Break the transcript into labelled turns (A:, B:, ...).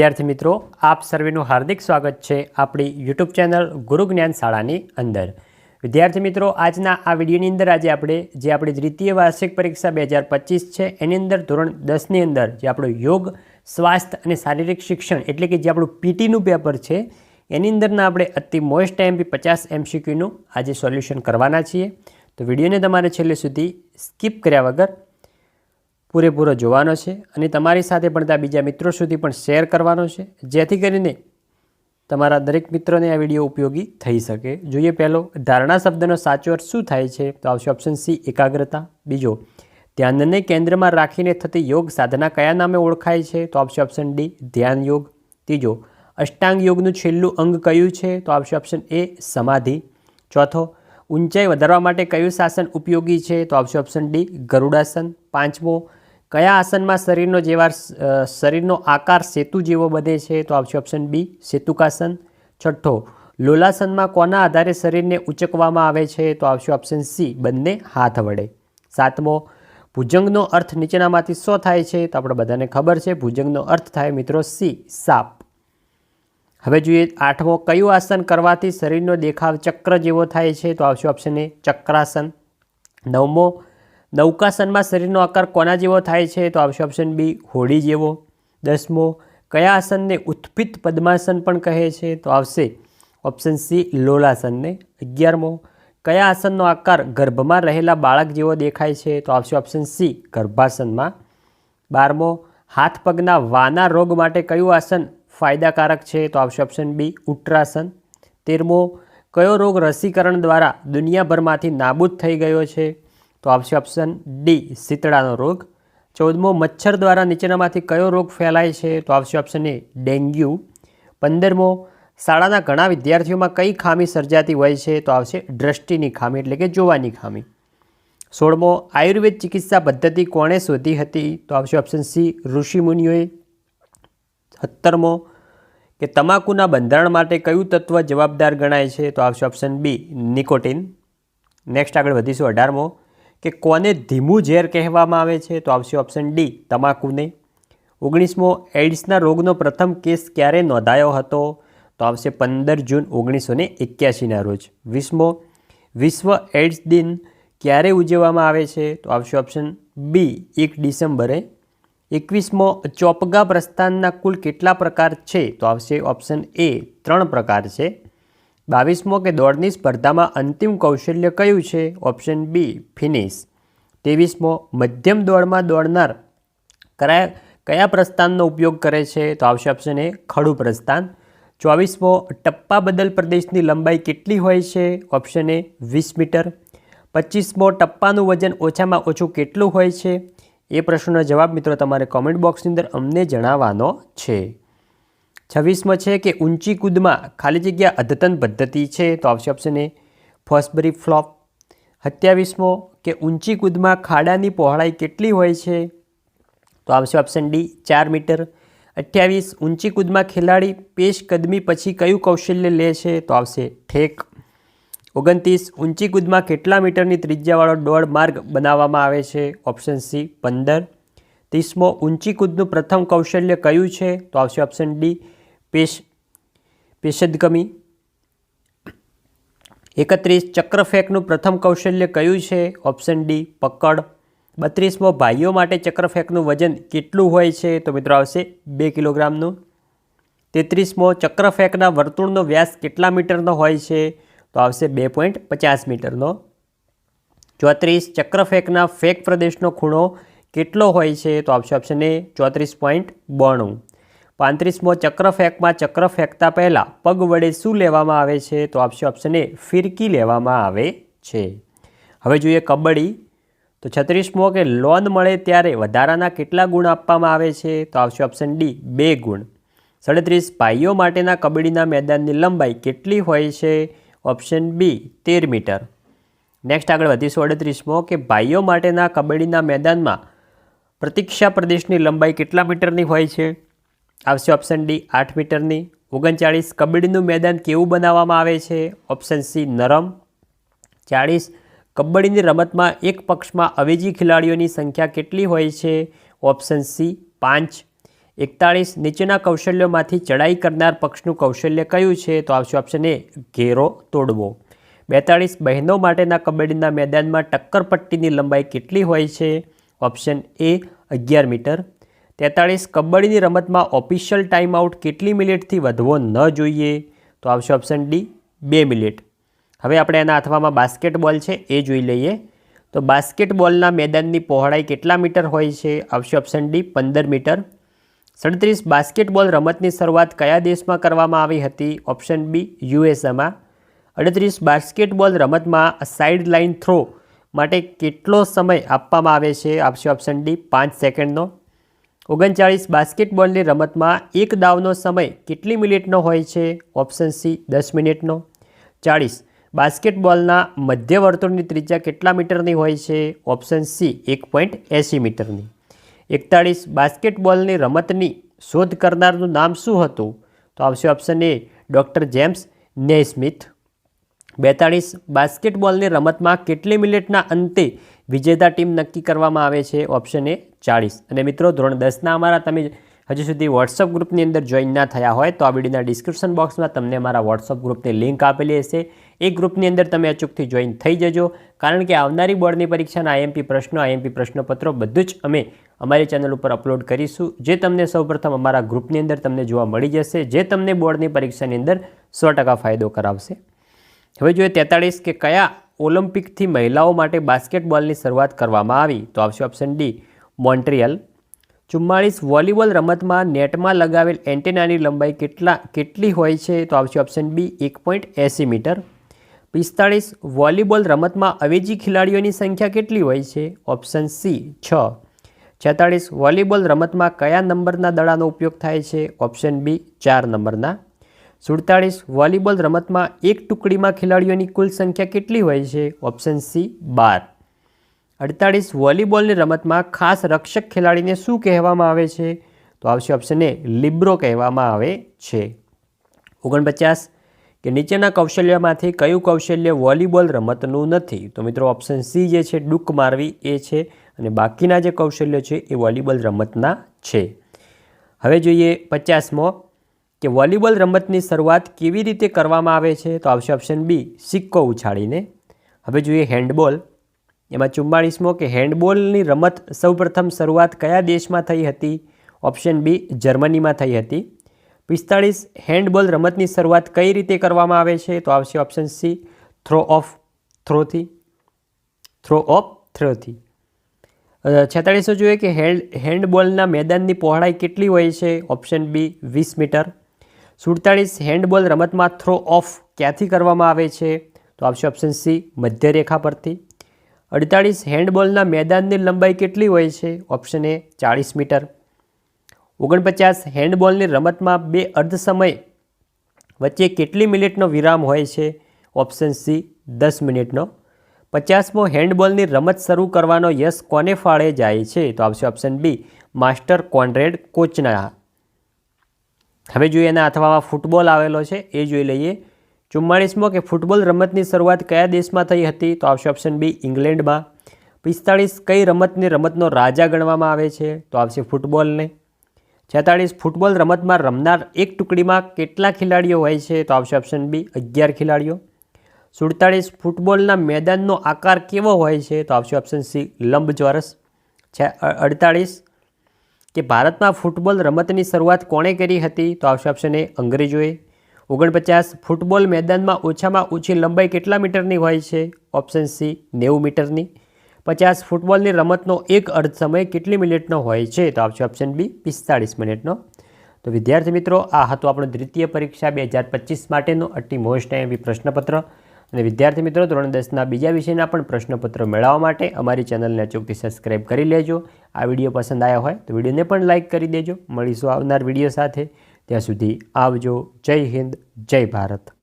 A: વિદ્યાર્થી મિત્રો, આપ સર્વેનું હાર્દિક સ્વાગત છે આપણી યુટ્યુબ ચેનલ ગુરુ જ્ઞાન શાળાની અંદર. વિદ્યાર્થી મિત્રો, આજના આ વિડીયોની અંદર આજે આપણે જે આપણી દ્વિતીય વાર્ષિક પરીક્ષા બે હજાર પચીસ છે, એની અંદર ધોરણ દસની અંદર જે આપણું યોગ, સ્વાસ્થ્ય અને શારીરિક શિક્ષણ એટલે કે જે આપણું પીટીનું પેપર છે, એની અંદરના આપણે અતિ મોસ્ટ એમપી પચાસ એમસીક્યુનું આજે સોલ્યુશન કરવાના છીએ. તો વિડીયોને તમારે છેલ્લે સુધી સ્કીપ કર્યા વગર પૂરેપૂરો જોવાનો છે અને તમારી સાથે પણ ત્યાં બીજા મિત્રો સુધી પણ શેર કરવાનો છે. જેથી કરીને તમારા દરેક મિત્રોને આ વીડિયો ઉપયોગી થઈ શકે. જોઈએ પહેલો, ધારણા શબ્દનો સાચો અર્થ શું થાય છે? તો આવશે ઓપ્શન સી એકાગ્રતા. બીજો, ધ્યાનને કેન્દ્રમાં રાખીને થતી યોગ સાધના કયા નામે ઓળખાય છે? તો આવશે ઓપ્શન ડી ધ્યાન યોગ. ત્રીજો, અષ્ટાંગ યોગનું છેલ્લું અંગ કયું છે? તો આવશે ઓપ્શન એ સમાધિ. ચોથો, ઊંચાઈ વધારવા માટે કયું શાસન ઉપયોગી છે? તો આવશે ઓપ્શન ડી ગરુડાસન. પાંચમો કયા આસનમાં શરીરનો જેવા શરીરનો આકાર સેતુ જેવો બને છે? તો આવશે ઓપ્શન બી સેતુકાસન. છઠ્ઠો, લોલાસનમાં કોના આધારે શરીરને ઉચકવામાં આવે છે? તો આવશે ઓપ્શન સી બંને હાથ વડે. સાતમો, ભુજંગનો અર્થ નીચેનામાંથી શો થાય છે? તો આપણે બધાને ખબર છે, ભુજંગનો અર્થ થાય મિત્રો સી સાપ. હવે જોઈએ આઠમો, કયું આસન કરવાથી શરીરનો દેખાવ ચક્ર જેવો થાય છે? તો આવશે ઓપ્શન એ ચક્રાસન. નવમો નૌકાસનમાં શરીરનો આકાર કોના જેવો થાય છે તો આવશે ઓપ્શન બી હોડી જેવો. દસમો, કયા આસનને ઉત્પિત પદ્માસન પણ કહે છે તો આવશે ઓપ્શન સી લોલાસનને. અગિયારમો, કયા આસનનો આકાર ગર્ભમાં રહેલા બાળક જેવો દેખાય છે તો આવશે ઓપ્શન સી ગર્ભાસનમાં. બારમો, હાથ પગના વાના રોગ માટે કયું આસન ફાયદાકારક છે તો આવશે ઓપ્શન બી ઉટ્રાસન તેરમો, કયો રોગ રસીકરણ દ્વારા દુનિયાભરમાંથી નાબૂદ થઈ ગયો છે? તો આવશે ઓપ્શન ડી, શીતળાનો રોગ. ચૌદમો, મચ્છર દ્વારા નીચેનામાંથી કયો રોગ ફેલાય છે? તો આવશે ઓપ્શન એ, ડેન્ગ્યુ. પંદરમો, શાળાના ઘણા વિદ્યાર્થીઓમાં કઈ ખામી સર્જાતી હોય છે? તો આવશે દ્રષ્ટિની ખામી, એટલે કે જોવાની ખામી. સોળમો, આયુર્વેદ ચિકિત્સા પદ્ધતિ કોણે શોધી હતી? તો આવશે ઓપ્શન સી, ઋષિમુનિઓએ. સત્તરમો, કે તમાકુના બંધારણ માટે કયું તત્વ જવાબદાર ગણાય છે? તો આવશે ઓપ્શન બી, નિકોટિન. નેક્સ્ટ આગળ વધીશું અઢારમો કે કોને ધીમું ઝેર કહેવામાં આવે છે, તો આવશે ઓપ્શન ડી તમાકુને ઓગણીસમો એડ્સના રોગનો પ્રથમ કેસ ક્યારે નોંધાયો હતો? તો આવશે પંદર જૂન ઓગણીસો ને એક્યાસીના રોજ. વીસમો, વિશ્વ એડ્સ દિન ક્યારે ઉજવવામાં આવે છે? તો આવશે ઓપ્શન બી એક ડિસેમ્બરે. એકવીસમો, ચોપગા પ્રસ્થાનના કુલ કેટલા પ્રકાર છે? તો આવશે ઓપ્શન એ ત્રણ પ્રકાર છે. બાવીસમો કે દોડની સ્પર્ધામાં અંતિમ કૌશલ્ય કયું છે? ઓપ્શન બી, ફિનિશ. ત્રેવીસમો, મધ્યમ દોડમાં દોડનાર કયા કયા પ્રસ્થાનનો ઉપયોગ કરે છે? તો આવશે ઓપ્શન એ, ખડું પ્રસ્થાન. ચોવીસમો, ટપ્પા બદલ પ્રદેશની લંબાઈ કેટલી હોય છે? ઓપ્શન એ, વીસ મીટર. પચીસમો, ટપ્પાનું વજન ઓછામાં ઓછું કેટલું હોય છે? એ પ્રશ્નનો જવાબ મિત્રો તમારે કોમેન્ટ બોક્સની અંદર અમને જણાવવાનો છે. છવ્વીસમો છે કે ઊંચી કૂદમાં ખાલી જગ્યા અદ્યતન પદ્ધતિ છે, તો આવશે ઓપ્શન એ ફોસ્બરી ફ્લોપ. સત્યાવીસમો કે ઊંચી કૂદમાં ખાડાની પહોળાઈ કેટલી હોય છે, તો આવશે ઓપ્શન ડી ચાર મીટર. અઠ્યાવીસ, ઊંચી કૂદમાં ખેલાડી પેશ કદમી પછી કયું કૌશલ્ય લે છે, તો આવશે ઠેક. ઓગણત્રીસ, ઊંચી કૂદમાં કેટલા મીટરની ત્રિજ્યાવાળો દોડ માર્ગ બનાવવામાં આવે છે ઓપ્શન સી પંદર. ત્રીસમો, ઊંચી કૂદનું પ્રથમ કૌશલ્ય કયું છે, તો આવશે ઓપ્શન ડી પેશ પેશદગમી એકત્રીસ, ચક્રફેંકનું પ્રથમ કૌશલ્ય કયું છે? ઓપ્શન ડી, પકડ. બત્રીસમો, ભાઈઓ માટે ચક્રફેંકનું વજન કેટલું હોય છે? તો મિત્રો આવશે બે કિલોગ્રામનું. તેત્રીસમો, ચક્રફેંકના વર્તુળનો વ્યાસ કેટલા મીટરનો હોય છે? તો આવશે બે પોઈન્ટ પચાસ મીટરનો. ચોત્રીસ, ચક્રફેંકના ફેંક પ્રદેશનો ખૂણો કેટલો હોય છે? તો આવશે ઓપ્શન એ ચોત્રીસ પોઈન્ટ બોણું. પાંત્રીસમો ચક્ર ફેંકમાં ચક્ર ફેંકતા પહેલાં પગ વડે શું લેવામાં આવે છે? તો આપશે ઓપ્શન એ ફિરકી લેવામાં આવે છે. હવે જોઈએ કબડ્ડી. તો છત્રીસમો કે લોન મળે ત્યારે વધારાના કેટલા ગુણ આપવામાં આવે છે? તો આવશે ઓપ્શન ડી, બે ગુણ. સાડત્રીસ, ભાઈઓ માટેના કબડ્ડીના મેદાનની લંબાઈ કેટલી હોય છે? ઓપ્શન બી, તેર મીટર. નેક્સ્ટ આગળ વધીશું અડત્રીસમો કે ભાઈઓ માટેના કબડ્ડીના મેદાનમાં પ્રતીક્ષા પ્રદેશની લંબાઈ કેટલા મીટરની હોય છે? આવશે ઓપ્શન ડી આઠ મીટરની. ઓગણચાળીસ, કબડ્ડીનું મેદાન કેવું બનાવવામાં આવે છે? ઓપ્શન સી નરમ. ચાળીસ, કબડ્ડીની રમતમાં એક પક્ષમાં અવેજી ખેલાડીઓની સંખ્યા કેટલી હોય છે? ઓપ્શન સી પાંચ. એકતાળીસ, નીચેના કૌશલ્યોમાંથી ચડાઈ કરનાર પક્ષનું કૌશલ્ય કયું છે? તો આવશે ઓપ્શન એ ઘેરો તોડવો. બેતાળીસ, બહેનો માટેના કબડ્ડીના મેદાનમાં ટક્કર પટ્ટીની લંબાઈ કેટલી હોય છે? ઓપ્શન એ અગિયાર મીટર. તેતાળીસ કબડ્ડીની રમતમાં ઓફિશિયલ ટાઈમ આઉટ કેટલી મિનિટથી વધવો ન જોઈએ? તો આવશે ઓપ્શન ડી બે મિનિટ. હવે આપણે એના અથવામાં બાસ્કેટબોલ છે, એ જોઈ લઈએ. તો બાસ્કેટબોલના મેદાનની પહોળાઈ કેટલા મીટર હોય છે? આવશે ઓપ્શન ડી પંદર મીટર. સડત્રીસ બાસ્કેટબોલ રમતની શરૂઆત કયા દેશમાં કરવામાં આવી હતી? ઓપ્શન બી યુએસએમાં અડત્રીસ બાસ્કેટબોલ રમતમાં સાઇડ લાઇન થ્રો માટે કેટલો સમય આપવામાં આવે છે? આપશે ઓપ્શન ડી પાંચ સેકન્ડનો ઓગણચાળીસ બાસ્કેટબોલની રમતમાં એક દાવનો સમય કેટલી મિનિટનો હોય છે? ઓપ્શન સી, દસ મિનિટનો. ચાળીસ, બાસ્કેટબોલના મધ્ય વર્તુળની ત્રિજ્યા કેટલા મીટરની હોય છે? ઓપ્શન સી, એક પોઈન્ટ એંસી મીટરની. એકતાળીસ, બાસ્કેટબોલની રમતની શોધ કરનારનું નામ શું હતું? તો આવશે option A, doctor James Naismith. બેતાળીસ, બાસ્કેટબોલની રમતમાં કેટલી મિનિટના અંતે વિજેતા ટીમ નક્કી કરવામાં આવે છે ઓપ્શન એ ચાળીસ. અને મિત્રો, ધોરણ દસના અમારા તમે હજુ સુધી વોટ્સઅપ ગ્રુપની અંદર જોઈન ના થયા હોય તો આ વિડીયોના ડિસ્ક્રિપ્શન બોક્સમાં તમને અમારા વોટ્સઅપ ગ્રુપની લિંક આપેલી હશે. એ ગ્રુપની અંદર તમે અચૂકથી જોઈન થઈ જજો, કારણ કે આવનારી બોર્ડની પરીક્ષાના આઈએમપી પ્રશ્નો આઈએમપી પ્રશ્નપત્રો બધું જ અમે અમારી ચેનલ ઉપર અપલોડ કરીશું, જે તમને સૌપ્રથમ અમારા ગ્રુપની અંદર તમને જોવા મળી જશે, જે તમને બોર્ડની પરીક્ષાની અંદર સો ફાયદો કરાવશે. હવે જોઈએ તેતાળીસ કે કયા ઓલિમ્પિકથી મહિલાઓ માટે બાસ્કેટબોલની શરૂઆત કરવામાં આવી. તો આવશે ઓપ્શન ડી, મોન્ટ્રિયલ. ચુમ્માળીસ, વોલીબોલ રમતમાં નેટમાં લગાવેલ એન્ટેનાની લંબાઈ કેટલા, કેટલી હોય છે? તો આવશે ઓપ્શન બી, એક પોઈન્ટ એંસી મીટર. પિસ્તાળીસ, વોલીબોલ રમતમાં અવેજી ખેલાડીઓની સંખ્યા કેટલી હોય છે? ઓપ્શન સી, છ. છેતાળીસ, વોલીબોલ રમતમાં કયા નંબરના દડાનો ઉપયોગ થાય છે? ઓપ્શન બી, ચાર નંબરના. સુડતાળીસ વોલીબોલ રમતમાં એક ટુકડીમાં ખેલાડીઓની કુલ સંખ્યા કેટલી હોય છે? ઓપ્શન સી, બાર. અડતાળીસ વોલીબોલની રમતમાં ખાસ રક્ષક ખેલાડીને શું કહેવામાં આવે છે? તો આવશે ઓપ્શન એ, લિબ્રો કહેવામાં આવે છે. ઓગણપચાસ, કે નીચેના કૌશલ્યમાંથી કયું કૌશલ્ય વોલીબોલ રમતનું નથી? તો મિત્રો ઓપ્શન સી જે છે, ડૂક મારવી એ છે, અને બાકીના જે કૌશલ્યો છે એ વોલીબોલ રમતના છે. હવે જોઈએ પચાસમો કે વોલીબોલ રમતની શરૂઆત કેવી રીતે કરવામાં આવે છે? તો આવશે ઓપ્શન બી સિક્કો ઉછાળીને. હવે જોઈએ હેન્ડબોલ એમાં ચુમ્માળીસમો કે હેન્ડબોલની રમત સૌપ્રથમ શરૂઆત કયા દેશમાં થઈ હતી? ઓપ્શન બી જર્મનીમાં થઈ હતી. પિસ્તાળીસ હેન્ડબોલ રમતની શરૂઆત કઈ રીતે કરવામાં આવે છે? તો આવશે ઓપ્શન સી થ્રો ઓફ થ્રોથી થ્રો ઓફ થ્રોથી છેતાળીસો જોઈએ કે હેન્ડ હેન્ડબોલના મેદાનની પહોળાઈ કેટલી હોય છે? ઓપ્શન બી વીસ મીટર. સુડતાળીસ હેન્ડબોલ રમતમાં થ્રો ઓફ ક્યાંથી કરવામાં આવે છે? તો આવશે ઓપ્શન સી મધ્યરેખા પરથી. અડતાળીસ હેન્ડબોલના મેદાનની લંબાઈ કેટલી હોય છે? ઓપ્શન એ ચાળીસ મીટર ઓગણપચાસ હેન્ડબોલની રમતમાં બે અર્ધ સમય વચ્ચે કેટલી મિનિટનો વિરામ હોય છે? ઓપ્શન સી દસ મિનિટનો. પચાસમો હેન્ડબોલની રમત શરૂ કરવાનો યશ કોને ફાળે જાય છે? તો આવશે ઓપ્શન બી માસ્ટર કોનરેડ કોચના હવે જોઈએ એના અથવામાં ફૂટબોલ આવેલો છે, એ જોઈ લઈએ. ચુમ્માળીસમો કે ફૂટબોલ રમતની શરૂઆત કયા દેશમાં થઈ હતી? તો આવશે ઓપ્શન બી ઇંગ્લેન્ડમાં. પિસ્તાળીસ કઈ રમતની રમતનો રાજા ગણવામાં આવે છે? તો આવશે ફૂટબોલને. છેતાળીસ, ફૂટબોલ રમતમાં રમનાર એક ટુકડીમાં કેટલા ખેલાડીઓ હોય છે? તો આવશે ઓપ્શન બી અગિયાર ખેલાડીઓ. સુડતાળીસ, ફૂટબોલના મેદાનનો આકાર કેવો હોય છે? તો આવશે ઓપ્શન સી લંબચોરસ. છે અડતાળીસ કે ભારતમાં ફૂટબોલ રમતની શરૂઆત કોણે કરી હતી તો આવશે ઓપ્શન એ અંગ્રેજોએ. ઓગણપચાસ, ફૂટબોલ મેદાનમાં ઓછામાં ઓછી લંબાઈ કેટલા મીટરની હોય છે? ઓપ્શન સી નેવું મીટરની. પચાસ, ફૂટબોલની રમતનો એક અર્ધ સમય કેટલી મિનિટનો હોય છે? તો આવશે ઓપ્શન બી પિસ્તાળીસ મિનિટનો. તો વિદ્યાર્થી મિત્રો, આ હતો આપણો દ્વિતીય પરીક્ષા બે હજાર પચીસ માટેનો અતિ મોસ્ટ એવી પ્રશ્નપત્ર. અને વિદ્યાર્થી મિત્રો, ધોરણ દસના બીજા વિષયના પણ પ્રશ્નપત્રો મેળવવા માટે અમારી ચેનલને અચૂકથી સબસ્ક્રાઈબ કરી લેજો. આ વીડિયો પસંદ આવ્યો હોય તો વિડીયોને પણ લાઇક કરી દેજો. મળીશું આવનાર વીડિયો સાથે. ત્યાં સુધી આવજો. જય હિન્દ, જય ભારત.